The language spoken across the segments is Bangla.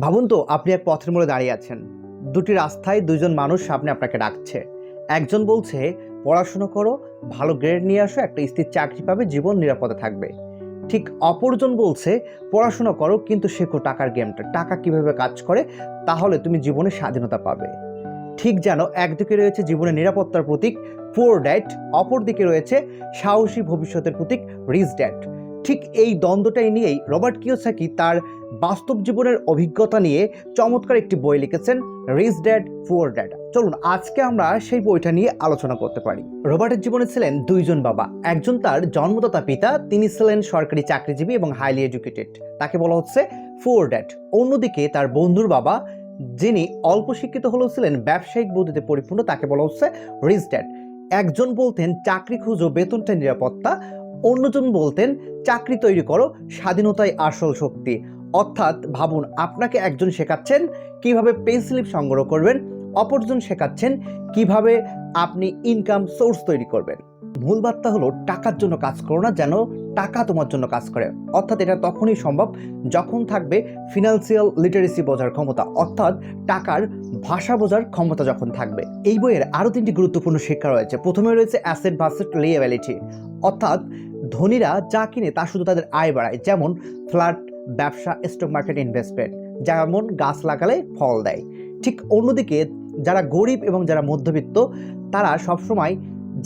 ভাবুন তো, আপনি এক পথের মোড়ে দাঁড়িয়ে আছেন। দুটি রাস্তায় দুইজন মানুষ সামনে আপনাকে ডাকছে। একজন বলছে, পড়াশোনা করো, ভালো গ্রেড নিয়ে আসো, একটা স্থির চাকরি পাবে, জীবন নিরাপদে থাকবে। ঠিক অপরজন বলছে, পড়াশোনা করো, কিন্তু শেখো টাকার গেমটা টাকা কীভাবে কাজ করে, তাহলে তুমি জীবনে স্বাধীনতা পাবে। ঠিক যেন একদিকে রয়েছে জীবনের নিরাপত্তার প্রতীক পোর ড্যাট অপরদিকে রয়েছে সাহসী ভবিষ্যতের প্রতীক রিচ ড্যাট ঠিক এই দ্বন্দ্বটাই নিয়েই রবার্ট কিওসাকি তার বাস্তব জীবনের অভিজ্ঞতা নিয়ে চমৎকার একটি বই লিখেছেন রিচ ড্যাড পুয়ার ড্যাড চলুন, আজকে আমরা সেই বইটা নিয়ে আলোচনা করতে পারি। রবার্টের জীবনে ছিলেন দুইজন বাবা। একজন তার জন্মদাতা পিতা, তিনি ছিলেন সরকারি চাকরিজীবী এবং হাইলি এডুকেটেড তাকে বলা হচ্ছে ফোর ড্যাড অন্যদিকে তার বন্ধুর বাবা, যিনি অল্প শিক্ষিত হলেও ছিলেন, ব্যবসায়িক বুদ্ধিতে পরিপূর্ণ, তাকে বলা হচ্ছে রিচ ড্যাড একজন বলতেন, চাকরি খুঁজো, বেতনটা নিরাপত্তা। অন্যজন বলতেন, চাকরি তৈরি করো, স্বাধীনতাই আসল শক্তি। অর্থাৎ ভাবুন, আপনাকে একজন শেখাচ্ছেন কীভাবে পে স্লিপ সংগ্রহ করবেন, অপরজন শেখাচ্ছেন কীভাবে আপনি ইনকাম সোর্স তৈরি করবেন। মূল বার্তা হলো, টাকার জন্য কাজ করো না যেন টাকা তোমার জন্য কাজ করে। অর্থাৎ এটা তখনই সম্ভব যখন থাকবে ফিনান্সিয়াল লিটারেসি বোঝার ক্ষমতা, অর্থাৎ টাকার ভাষা বোঝার ক্ষমতা যখন থাকবে। এই বইয়ের আরও তিনটি গুরুত্বপূর্ণ শিক্ষা রয়েছে। প্রথমে রয়েছে অ্যাসেট ভার্সেস লিয়েবিলিটি অর্থাৎ ধনীরা যা কিনে তা শুধু তাদের আয় বাড়ায়, যেমন ফ্ল্যাট, ব্যবসা স্টক মার্কেট ইনভেস্টমেন্ট যেমন গাছ লাগালে ফল দেয়। ঠিক অন্যদিকে যারা গরিব এবং যারা মধ্যবিত্ত, তারা সবসময়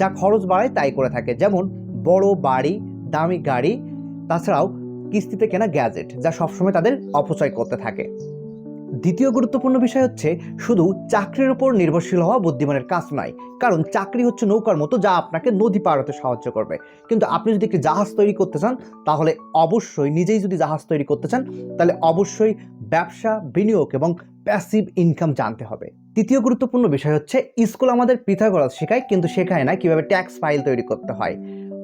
যা খরচ বাড়ায় তাই করে থাকে, যেমন বড় বাড়ি, দামি গাড়ি, তাছাড়াও কিস্তিতে কেনা গ্যাজেট যা সবসময় তাদের অপচয় করতে থাকে। দ্বিতীয় গুরুত্বপূর্ণ বিষয় হচ্ছে শুধু চাকরির উপর নির্ভরশীল হওয়া বুদ্ধিমানের কাজ নয়, কারণ চাকরি হচ্ছে নৌকার মতো যা আপনাকে নদী পার হতে সাহায্য করবে। কিন্তু আপনি যদি একটি জাহাজ তৈরি করতে চান, তাহলে অবশ্যই নিজেই যদি জাহাজ তৈরি করতে চান, তাহলে অবশ্যই ব্যবসা, বিনিয়োগ এবং প্যাসিভ ইনকাম জানতে হবে। তৃতীয় গুরুত্বপূর্ণ বিষয় হচ্ছে, স্কুল আমাদের পিথাগোরাস শেখায়, কিন্তু শেখায় না কীভাবে ট্যাক্স ফাইল তৈরি করতে হয়।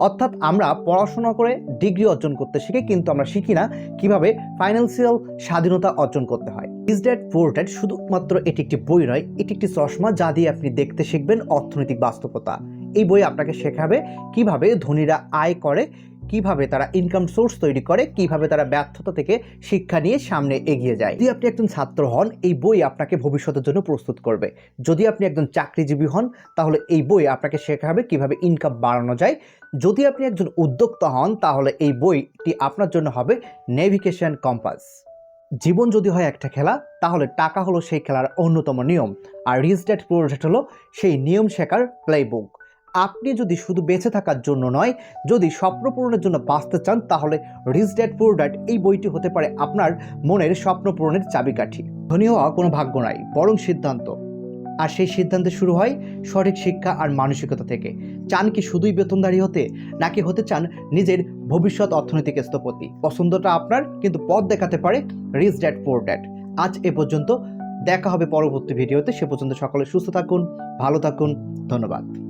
অর্থাৎ আমরা পড়াশোনা করে ডিগ্রি অর্জন করতে শিখি, কিন্তু আমরা শিখি না কীভাবে ফাইন্যান্সিয়াল স্বাধীনতা অর্জন করতে হয়। ইজ ড্যাট ফোর ড্যাট শুধুমাত্র এটি একটি বই নয়, এটি একটি চশমা যা দিয়ে আপনি দেখতে শিখবেন অর্থনৈতিক বাস্তবতা। এই বই আপনাকে শেখাবে কীভাবে ধনীরা আয় করে কীভাবে তারা ইনকাম সোর্স তৈরি করে, কীভাবে তারা ব্যর্থতা থেকে শিক্ষা নিয়ে সামনে এগিয়ে যায়। যদি আপনি একজন ছাত্র হন, এই বই আপনাকে ভবিষ্যতের জন্য প্রস্তুত করবে। যদি আপনি একজন চাকরিজীবী হন, তাহলে এই বই আপনাকে শেখাবে কীভাবে ইনকাম বাড়ানো যায়। যদি আপনি একজন উদ্যোক্তা হন, তাহলে এই বইটি আপনার জন্য হবে নেভিগেশন কম্পাস জীবন যদি হয় একটা খেলা, তাহলে টাকা হলো সেই খেলার অন্যতম নিয়ম। আর রিচ ড্যাট প্রজেক্ট হলো সেই নিয়ম শেখার প্লেবুক আপনি যদি শুধু বেঁচে থাকার জন্য নয়, যদি স্বপ্ন পূরণের জন্য বাঁচতে চান, তাহলে রিচ ড্যাট পুর ড্যাট এই বইটি হতে পারে আপনার মনের স্বপ্ন পূরণের চাবিকাঠি। ধনী হওয়া কোনো ভাগ্য নাই, বরং সিদ্ধান্ত। আর সেই সিদ্ধান্তে শুরু হয় সঠিক শিক্ষা আর মানসিকতা থেকে। চান কি শুধুই বেতনদারি হতে, নাকি হতে চান নিজের ভবিষ্যৎ অর্থনৈতিক স্থপতি? পছন্দটা আপনার, কিন্তু পথ দেখাতে পারে রিচ ড্যাট পোর ড্যাট আজ এ পর্যন্ত দেখা হবে পরবর্তী ভিডিওতে। সে পর্যন্ত সকলে সুস্থ থাকুন, ভালো থাকুন, ধন্যবাদ।